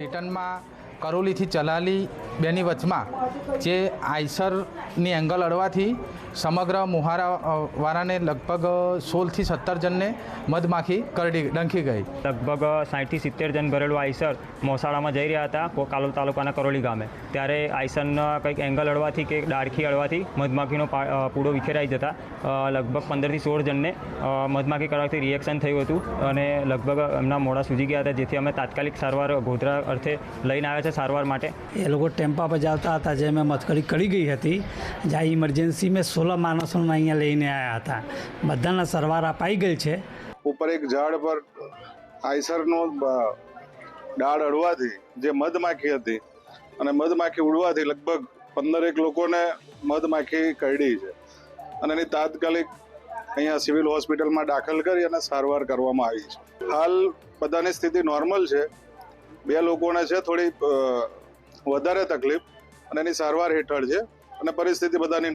રિટર્નમાં કરોલીથી ચલાલી બેની વચમાં જે આઈસરની એંગલ અડવાથી સમગ્ર મુહારા વાળાને લગભગ સોળથી સત્તર જણને મધમાખી કરડી ડંખી ગઈ. લગભગ સાઠથી સિત્તેર જણ ભરેલું આઈસર મોસાળામાં જઈ રહ્યા હતા કો- કાલોલ તાલુકાના કરોલી ગામે. ત્યારે આઈસરના કંઈક એંગલ અડવાથી કે ડાળખી અડવાથી મધમાખીનો પા- પૂડો વિખેરાઈ જતા લગભગ પંદરથી સોળ જણને મધમાખી કરવાથી રિએક્શન થયું હતું અને લગભગ એમના મોડા સૂજી ગયા હતા જેથી અમે તાત્કાલિક સારવાર ગોધરા અર્થે લઈને આવ્યા છે સારવાર માટે. એ લોકો ટેમ્પા પર જાતા હતા જેમાં મથકડી કરી ગઈ હતી. જ્યાં ઇમરજન્સી મેં સોળ માણસોને અહીંયા લઈને આવ્યા હતા. બધાના સારવાર અપાઈ ગઈ છે. ઉપર એક ઝાડ પર આઈસરનો ડાળ અડવાથી જે મધમાખી હતી અને મધમાખી ઉડવાથી લગભગ પંદરેક લોકોને મધમાખી કરડી છે. અને એની તાત્કાલિક અહીંયા સિવિલ હોસ્પિટલમાં દાખલ કરી અને સારવાર કરવામાં આવી છે. હાલ બધાની સ્થિતિ નોર્મલ છે. બે લોકોને છે થોડી વધારે તકલીફ અને એની સારવાર હેઠળ છે અને પરિસ્થિતિ બધાની